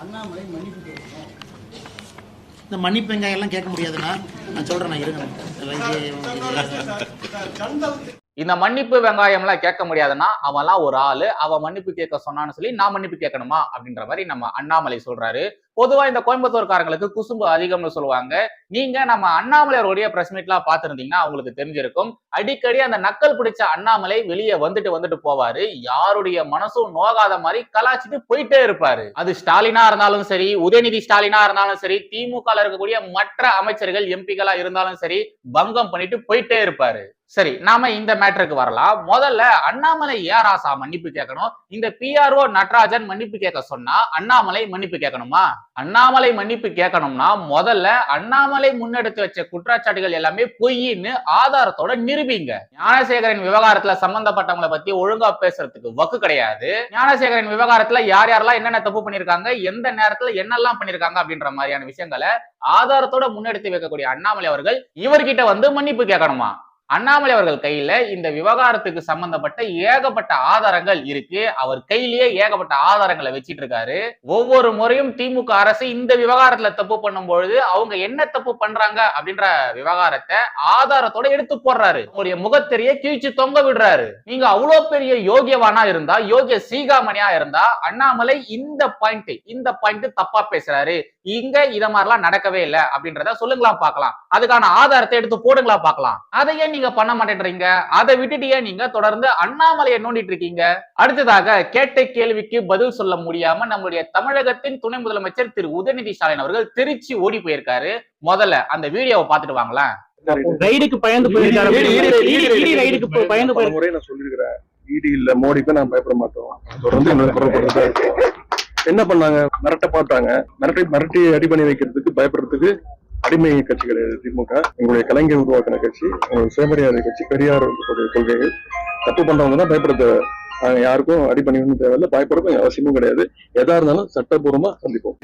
அண்ணாமலை மன்னிப்பு கேட்கணும் இந்த மன்னிப்பு வெங்காயம் எல்லாம் கேட்க முடியாதுண்ணா. நான் சொல்றேன் நான் இருங்க. இது- இந்த மன்னிப்பு வெங்காயம்லாம் கேட்க முடியாதுன்னா அவன்லாம் ஒரு ஆளு. அவன் மன்னிப்பு கேட்க சொன்னான்னு சொல்லி நான் மன்னிப்பு கேட்கணுமா? அப்படின்ற மாதிரி நம்ம அண்ணாமலை சொல்றாரு. பொதுவா இந்த கோயம்புத்தூர்காரங்களுக்கு குசும்பு அதிகம்னு சொல்லுவாங்க. நீங்க நம்ம அண்ணாமலையோடைய பிரஸ் மீட்லாம் பார்த்துருந்தீங்கன்னா உங்களுக்கு தெரிஞ்சிருக்கும். அடிக்கடி அந்த நக்கல் பிடிச்ச அண்ணாமலை வெளியே வந்துட்டு வந்துட்டு போவாரு. யாருடைய மனசும் நோகாத மாதிரி கலாச்சிட்டு போயிட்டே இருப்பாரு. அது ஸ்டாலினா இருந்தாலும் சரி உதயநிதி ஸ்டாலினா இருந்தாலும் சரி திமுக இருக்கக்கூடிய மற்ற அமைச்சர்கள் எம்பிகளா இருந்தாலும் சரி பங்கம் பண்ணிட்டு போயிட்டே இருப்பாரு. சரி நாம இந்த மேட்டருக்கு வரலாம். முதல்ல அண்ணாமலை ஏன் ராசா மன்னிப்பு கேட்கணும். இந்த பிஆர்ஓ நடராஜன் மன்னிப்பு கேட்க சொன்னா அண்ணாமலை மன்னிப்பு கேட்கணுமா? அண்ணாமலை மன்னிப்பு கேட்கணும்னா முதல்ல அண்ணாமலை முன்னெடுத்து வச்ச குற்றச்சாட்டுகள் எல்லாமே பொய்ன்னு ஆதாரத்தோட நிரூபிங்க. ஞானசேகரன் விவகாரத்துல சம்பந்தப்பட்டவங்களை பத்தி ஒழுங்கா பேசுறதுக்கு வக்கு கிடையாது. ஞானசேகரன் விவகாரத்துல யார் யாரெல்லாம் என்னென்ன தப்பு பண்ணிருக்காங்க எந்த நேரத்துல என்னெல்லாம் பண்ணிருக்காங்க அப்படின்ற மாதிரியான விஷயங்களை ஆதாரத்தோட முன்னெடுத்து வைக்கக்கூடிய அண்ணாமலை அவர்கள் இவர்கிட்ட வந்து மன்னிப்பு கேட்கணுமா? அண்ணாமலை அவர்கள் கையில இந்த விவகாரத்துக்கு சம்பந்தப்பட்ட ஏகப்பட்ட ஆதாரங்கள் இருக்கு. அவர் கையிலேயே ஏகப்பட்ட ஆதாரங்களை வச்சிட்டு இருக்காரு ஒவ்வொரு முறையும் திமுக அரசு இந்த விவகாரத்துல தப்பு பண்ணும் பொழுது அவங்க என்ன தப்பு பண்றாங்க அப்படின்ற விவகாரத்தை ஆதாரத்தோட எடுத்து போடுறாரு. உங்களுடைய முகத்தெரிய கீழ்ச்சி தொங்க விடுறாரு. நீங்க அவ்வளவு பெரிய யோகியவானா இருந்தா யோகிய சீகாமணியா இருந்தா அண்ணாமலை இந்த பாயிண்ட் இந்த பாயிண்ட் தப்பா பேசுறாரு. இங்க இத மாதிரிலாம் நடக்கவே இல்லை அப்படின்றத சொல்லுங்களா பார்க்கலாம். அதுக்கான ஆதாரத்தை எடுத்து போடுங்களா பார்க்கலாம். அதை ஏன் நீங்க பண்ண மாட்டேன்றீங்க? அதை விட்டுட்டு நீங்க தொடர்ந்து அண்ணாமலையை நோண்டிட்டு இருக்கீங்க? அடுத்ததாக கேட்ட கேள்விக்கு பதில் சொல்ல முடியாம நம்மளுடைய தமிழகத்தின் துணை முதலமைச்சர் திரு உதயநிதி ஸ்டாலின் அவர்கள் திருச்சி ஓடி போயிருக்காரு. முதல்ல அந்த வீடியோவை பார்த்துட்டு வாங்களேன். ரைடுக்கு பயந்து போயிருக்காரு பயந்து சொல்லியிருக்கிறேன். ஈடி இல்ல மோடிக்கு நான் பயப்பட மாட்டோம். தொடர்ந்து என்ன பண்ணாங்க? மிரட்ட பார்த்தாங்க. மிரட்டி மிரட்டி அடி பண்ணி வைக்கிறதுக்கு பயப்படுறதுக்கு அடிமை கட்சி கிடையாது திமுக எங்களுடைய கலைஞர் உருவாக்கின கட்சி சுயமரியாதை கட்சி பெரியார் கொள்கைகள். தப்பு பண்றவங்க தான் பயப்பட தேவை நாங்க யாருக்கும் அடி பண்ணிக்கணும் தேவையில்ல. பயப்படவும் அவசியமும் கிடையாது. எதா இருந்தாலும் சட்டப்பூர்வமா சந்திப்போம்.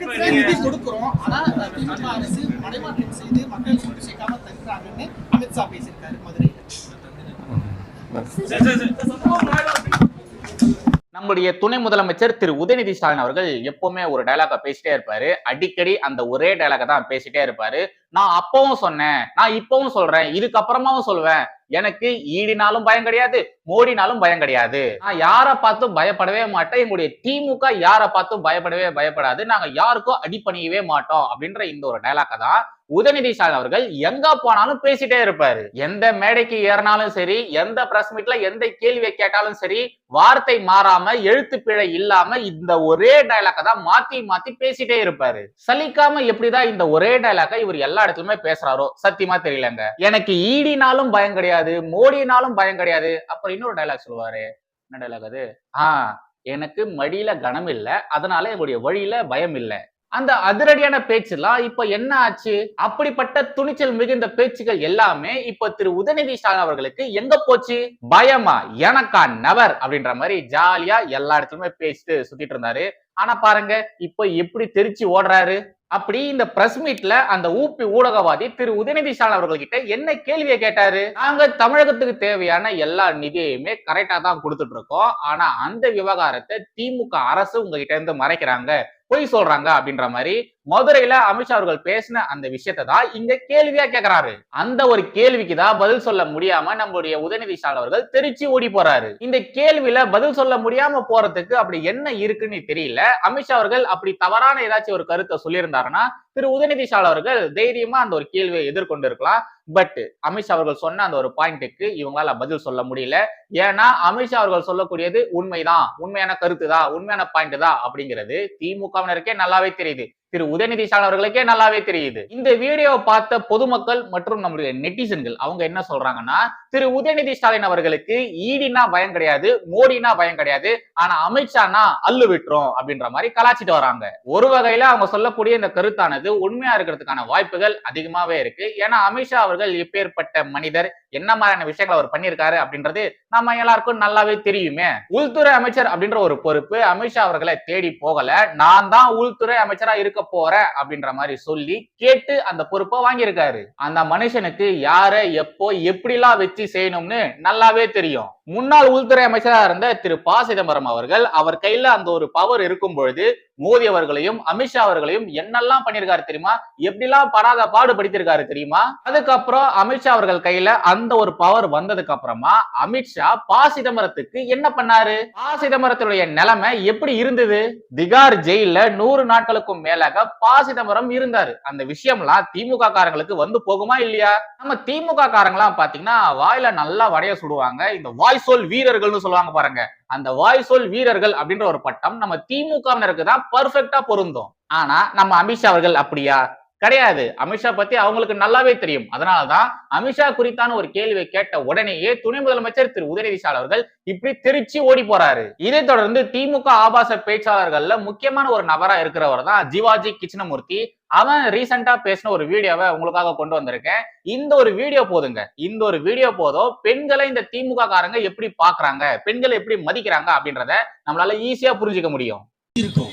நம்முடைய துணை முதலமைச்சர் திரு உதயநிதி ஸ்டாலின் அவர்கள் எப்பவுமே ஒரு டைலாக பேசிட்டே இருப்பாரு. அடிக்கடி அந்த ஒரே டைலாக தான் பேசிட்டே இருப்பாரு. நான் அப்பவும் சொன்னேன் நான் இப்பவும் சொல்றேன் இதுக்கப்புறமாவும் சொல்வேன் எனக்கு ஈடினாலும் பயம் கிடையாது மோடினாலும் பயம் கிடையாது. நான் யாரை பார்த்தும் பயப்படவே மாட்டேன் எங்களுடைய திமுக யாரை பார்த்தும் பயப்படவே பயப்படாது நாங்க யாருக்கும் அடிப்பணியவே மாட்டோம் அப்படின்ற இந்த ஒரு டயலாக தான் உதயநிதி ஸ்டாலின் அவர்கள் எங்க போனாலும் பேசிட்டே இருப்பாரு. எந்த மேடைக்கு ஏறினாலும் சரி எந்த பிரஸ் மீட்ல எந்த கேள்வியை கேட்டாலும் சரி வார்த்தை மாறாம எழுத்து பிழை இல்லாம இந்த ஒரே டயலாக தான் மாத்தி மாத்தி பேசிட்டே இருப்பாரு. சலிக்காம எப்படிதான் இந்த ஒரே டயலாக இவர் எல்லா இடத்துலயுமே பேசுறாரோ? சத்தியமா தெரியலங்க. எனக்கு ஈடினாலும் பயம் கிடையாது மோடினாலும் பயம் கிடையாது. அப்புறம் இன்னொரு டைலாக் சொல்லுவாரு. என்ன டைலாக் அது? ஆஹ் எனக்கு மடியில கனம் இல்லை. அதனால எங்களுடைய வழியில பயம் இல்லை. அந்த அதிரடியான பேச்சுலாம் இப்ப என்ன ஆச்சு? அப்படிப்பட்ட துணிச்சல் மிகுந்த பேச்சுகள் எல்லாமே இப்ப திரு உதயநிதி ஸ்டாலின் அவர்களுக்கு எங்க போச்சு? பயமா? எனக்கா? நவர் அப்படின்ற மாதிரி ஜாலியா எல்லா இடத்துலயுமே பேசிட்டு சுத்திட்டு இருந்தாரு. ஆனா பாருங்க இப்ப எப்படி தெரிச்சு ஓடுறாரு? அப்படி இந்த பிரஸ் மீட்ல அந்த ஊப்பி ஊடகவாதி திரு உதயநிதி ஸ்டாலின் அவர்கள்கிட்ட என்ன கேள்வியை கேட்டாரு? நாங்க தமிழகத்துக்கு தேவையான எல்லா நிதியையுமே கரெக்டா தான் கொடுத்துட்டு இருக்கோம். ஆனா அந்த விவகாரத்தை திமுக அரசு உங்ககிட்ட இருந்து மறைக்கிறாங்க. பொய் சொல்றாங்க அப்படின்ற மாதிரி மதுரையில அமித்ஷா அவர்கள் பேசின அந்த விஷயத்தை தான் இங்க கேள்வியா கேக்குறாரு. அந்த ஒரு கேள்விக்கு தான் பதில் சொல்ல முடியாம நம்மளுடைய உதயநிதி ஸ்டாலின் அவர்கள் திருச்சி ஓடி போறாரு. இந்த கேள்வியில பதில் சொல்ல முடியாம போறதுக்கு அப்படி என்ன இருக்குன்னு தெரியல. அமித்ஷா அவர்கள் அப்படி தவறான ஏதாச்சும் ஒரு கருத்தை சொல்லியிருந்தாருன்னா திரு உதயநிதி ஸ்டாலின் அவர்கள் தைரியமா அந்த ஒரு கேள்வியை எதிர்கொண்டு இருக்கலாம் பட் அமித்ஷா அவர்கள் சொன்ன அந்த ஒரு பாயிண்ட்டுக்கு இவங்களால பதில் சொல்ல முடியல. ஏன்னா அமித்ஷா அவர்கள் சொல்லக்கூடியது உண்மைதான். உண்மையான கருத்து தான் உண்மையான பாயிண்ட் தான் அப்படிங்கிறது. திமுகவினருக்கே நல்லாவே தெரியுது. திரு உதயநிதி ஸ்டாலின் அவர்களுக்கே நல்லாவே தெரியுது. இந்த வீடியோவை பார்த்த பொதுமக்கள் மற்றும் நம்முடைய நெட்டிசன்கள் அவங்க என்ன சொல்றாங்கன்னா திரு உதயநிதி ஸ்டாலின் அவர்களுக்கு ஈடினா பயம் கிடையாது மோடினா பயம் கிடையாது ஆனா அமித்ஷானா அல்லு விட்டுரும் அப்படின்ற மாதிரி கலாச்சிட்டு வராங்க. ஒரு வகையில அவங்க சொல்லக்கூடிய இந்த கருத்தானது உண்மையா இருக்கிறதுக்கான வாய்ப்புகள் அதிகமாவே இருக்கு. ஏன்னா அமித்ஷா அவர்கள் இப்பேற்பட்ட மனிதர் என்ன மாதிரியான விஷயங்கள் அவர் பண்ணியிருக்காரு அப்படின்றது நம்ம எல்லாருக்கும் நல்லாவே தெரியுமே. உள்துறை அமைச்சர் அப்படின்ற ஒரு பொறுப்பு அமித்ஷா அவர்களை தேடி போகல. நான் தான் உள்துறை அமைச்சரா இருக்க எடுக்க போற அப்படின்ற மாதிரி சொல்லி கேட்டு அந்த பொறுப்பை வாங்கியிருக்காரு. அந்த மனுஷனுக்கு யார எப்போ எப்படிலாம் வச்சு செய்யணும்னு நல்லாவே தெரியும். முன்னாள் உள்துறை அமைச்சராக இருந்த திரு. ப. சிதம்பரம் அவர்கள் அவர் கையில அந்த ஒரு பவர் இருக்கும் பொழுது மோடி அவர்களையும் அமித்ஷா அவர்களையும் என்னெல்லாம் பண்ணிருக்காரு தெரியுமா? எப்படிலாம் படாத பாடுபடுத்திருக்காரு தெரியுமா? அதுக்கப்புறம் அமித்ஷா அவர்கள் கையில அந்த ஒரு பவர் வந்ததுக்கு அப்புறமா அமித்ஷா ப. சிதம்பரத்துக்கு என்ன பண்ணாரு? ப. சிதம்பரத்துடைய நிலைமை எப்படி இருந்தது? திகார் ஜெயில நூறு நாட்களுக்கும் மேல மேலாக பா சிதம்பரம் இருந்தாரு. அந்த விஷயம்லாம் திமுக காரங்களுக்கு வந்து போகுமா இல்லையா? நம்ம திமுக காரங்களாம் பாத்தீங்கன்னா வாயில நல்லா வடைய சுடுவாங்க. இந்த வாய் சொல் வீரர்கள்னு சொல்லுவாங்க பாருங்க. அந்த வாய் சொல் வீரர்கள் அப்படின்ற ஒரு பட்டம் நம்ம திமுகவினருக்கு தான் பர்ஃபெக்டா பொருந்தும். ஆனா நம்ம அமித்ஷா அவர்கள் அப்படியா? கிடையாது. அமித்ஷா பத்தி அவங்களுக்கு நல்லாவே தெரியும். அதனாலதான் அமித்ஷா குறித்தான ஒரு கேள்வியை கேட்ட உடனேயே துணை முதலமைச்சர் திரு உதயநிதி அவர்கள் இப்படி திருச்சி ஓடி போறாரு. இதை தொடர்ந்து திமுக ஆபாச பேச்சாளர்கள்ல முக்கியமான ஒரு நபரா இருக்கிறவர் தான் ஜிவாஜி கிருஷ்ணமூர்த்தி. அவன் ரீசெண்டா பேசின ஒரு வீடியோவை உங்களுக்காக கொண்டு வந்திருக்கேன். இந்த ஒரு வீடியோ போதுங்க. இந்த ஒரு வீடியோ போதும் பெண்களை இந்த திமுக காரங்க எப்படி பாக்குறாங்க? பெண்களை எப்படி மதிக்கிறாங்க அப்படின்றத நம்மளால ஈஸியா புரிஞ்சுக்க முடியும். இருக்கும்.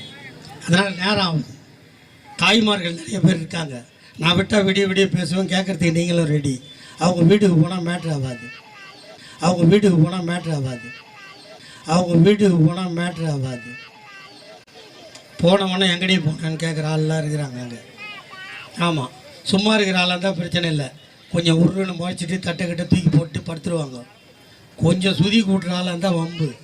நேரம் ஆகும் தாய்மார்கள் நிறைய பேர் இருக்காங்க. நான் விட்டால் விடிய விடிய பேசுவேன் கேட்குறதுக்கு நீங்களும் ரெடி அவங்க வீட்டுக்கு போனால் மேட்ரு ஆகாது. அவங்க வீட்டுக்கு போனால் மேட்ரு ஆகாது. அவங்க வீட்டுக்கு போனால் மேட்ரு ஆகாது. போனவொன்னே எங்கடி போனான்னு கேட்குற ஆள்லாம் இருக்கிறாங்க அங்கே. ஆமாம் சும்மா இருக்கிற ஆளாக இருந்தால் பிரச்சனை இல்லை. கொஞ்சம் உருன்னு முளைச்சிட்டு தட்டைக்கிட்ட தூக்கி போட்டு படுத்துருவாங்க. கொஞ்சம் சுதி கூட்டுற ஆளாக இருந்தால் வம்பு.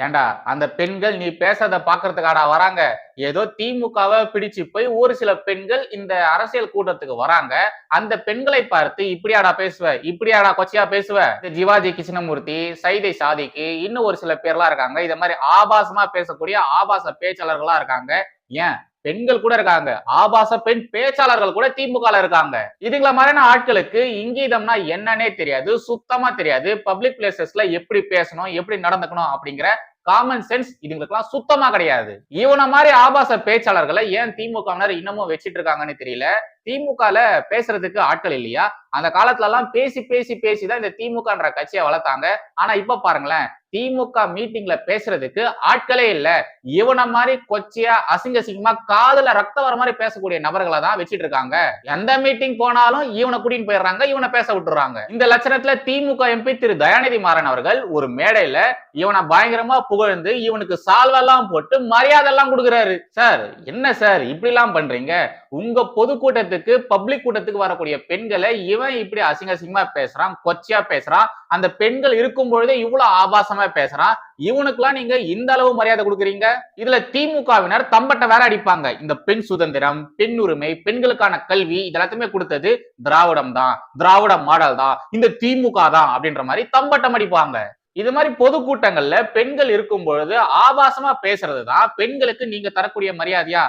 ஏண்டா அந்த பெண்கள் நீ பேசுறத பாக்குறதுக்காடா வராங்க? ஏதோ திமுகவை பிடிச்சு போய் ஒரு சில பெண்கள் இந்த அரசியல் கூட்டத்துக்கு வராங்க. அந்த பெண்களை பார்த்து இப்படியாடா பேசுவ? இப்படியாடா கொச்சையா பேசுவ? இந்த ஜிவாஜி கிருஷ்ணமூர்த்தி சைதை சாதிக்கு இன்னும் ஒரு சில பேர்லாம் இருக்காங்க. இத மாதிரி ஆபாசமா பேசக்கூடிய ஆபாச பேச்சாளர்களா இருக்காங்க. ஏன்? பெண்கள் கூட இருக்காங்க. ஆபாச பெண் பேச்சாளர்கள் கூட திமுக இருக்காங்க. இதுங்கள மாதிரியான ஆட்களுக்கு இங்கீதம்னா என்னன்னே தெரியாது. சுத்தமா தெரியாது. பப்ளிக் பிளேசஸ்ல எப்படி பேசணும்? எப்படி நடந்துக்கணும்? அப்படிங்கிற காமன் சென்ஸ் இதுங்களுக்குலாம் சுத்தமா கிடையாது. இவன மாதிரி ஆபாச பேச்சாளர்களை ஏன் திமுகவினர் இன்னமும் வச்சிட்டு இருக்காங்கன்னு தெரியல. திமுகல பேசுறதுக்கு ஆட்கள் இல்லையா? அந்த காலத்துல எல்லாம் பேசி பேசி பேசி தான் இந்த திமுகன்ற கட்சியை வளர்த்தாங்க. ஆனா இப்ப பாருங்களேன் திமுக மீட்டிங்ல பேசுறதுக்கு ஆட்களே இல்ல. இவன மாதிரி கொச்சையா அசிங்க அசிங்கமா காதுல ரத்த வர மாதிரி பேசக்கூடிய நபர்களை தான் வச்சிட்டு இருக்காங்க. எந்த மீட்டிங் போனாலும் இவனை கூட்டின்னு போயிடுறாங்க இவனை பேச விட்டுறாங்க. இந்த லட்சணத்துல திமுக எம்பி திரு தயாநிதி மாறன் அவர்கள் ஒரு மேடையில இவனை பயங்கரமா புகழ்ந்து இவனுக்கு சால்வெல்லாம் போட்டு மரியாதை எல்லாம் கொடுக்குறாரு. சார் என்ன சார் இப்படி எல்லாம் பண்றீங்க? உங்க பொதுக்கூட்டத்துக்கு பப்ளிக் கூட்டத்துக்கு வரக்கூடிய பெண்களை இவன் இப்படி அசிங்க அசிங்கமா பேசுறான் கொச்சையா பேசுறான். அந்த பெண்கள் இருக்கும் பொழுதே இவ்வளவு ஆபாசமா பேசுறான். இவனுக்குலாம் நீங்க இந்த அளவு மரியாதை கொடுக்குறீங்க? இதுல திமுகவினர் தம்பட்ட வேற அடிப்பாங்க. இந்த பெண் சுதந்திரம் பெண் உரிமை பெண்களுக்கான கல்வி இதெல்லாத்தையுமே கொடுத்தது திராவிடம் தான். திராவிட மாடல் தான். இந்த திமுக தான் அப்படின்ற மாதிரி தம்பட்டம் அடிப்பாங்க. இது மாதிரி பொதுக்கூட்டங்கள்ல பெண்கள் இருக்கும் பொழுது ஆபாசமா பேசுறது தான் பெண்களுக்கு நீங்க தரக்கூடிய மரியாதையா?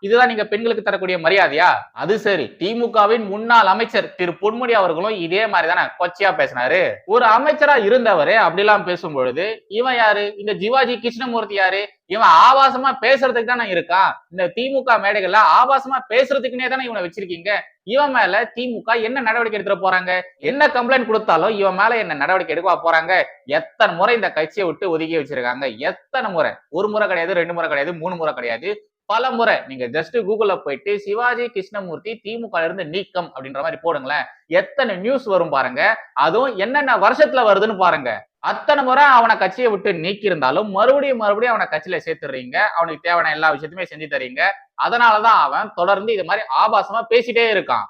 இதுதான் நீங்க பெண்களுக்கு தரக்கூடிய மரியாதையா? அது சரி. திமுகவின் முன்னாள் அமைச்சர் திரு பொன்முடி அவர்களும் இதே மாதிரி தானே கொச்சையா பேசினாரு. ஒரு அமைச்சரா இருந்தவரே அப்படிலாம் பேசும் பொழுது இவன் யாரு? இந்த ஜிவாஜி கிருஷ்ணமூர்த்தி யாரு? இவன் ஆபாசமா பேசுறதுக்கு தானே இருக்கான். இந்த திமுக மேடைகள்ல ஆபாசமா பேசுறதுக்குன்னே தானே இவனை வச்சிருக்கீங்க. இவன் மேல திமுக என்ன நடவடிக்கை எடுத்துட போறாங்க? என்ன கம்ப்ளைண்ட் கொடுத்தாலும் இவன் மேல என்ன நடவடிக்கை எடுக்க போறாங்க? எத்தனை முறை இந்த கட்சியை விட்டு ஒதுக்கி வச்சிருக்காங்க? எத்தனை முறை? ஒரு முறை கிடையாது ரெண்டு முறை கிடையாது மூணு முறை கிடையாது. பல முறை நீங்க ஜஸ்ட் கூகுள்ல போயிட்டு சிவாஜி கிருஷ்ணமூர்த்தி திமுக இருந்து நீக்கம் அப்படின்ற மாதிரி போடுங்களேன். எத்தனை நியூஸ் வரும் பாருங்க. அதுவும் என்னென்ன வருஷத்துல வருதுன்னு பாருங்க. அத்தனை முறை அவனை கட்சியை விட்டு நீக்கி இருந்தாலும் மறுபடியும் மறுபடியும் அவனை கட்சியில சேர்த்துடுறீங்க. அவனுக்கு தேவையான எல்லா விஷயத்தையுமே செஞ்சு தரீங்க. அதனாலதான் அவன் தொடர்ந்து இது மாதிரி ஆபாசமா பேசிட்டே இருக்கான்.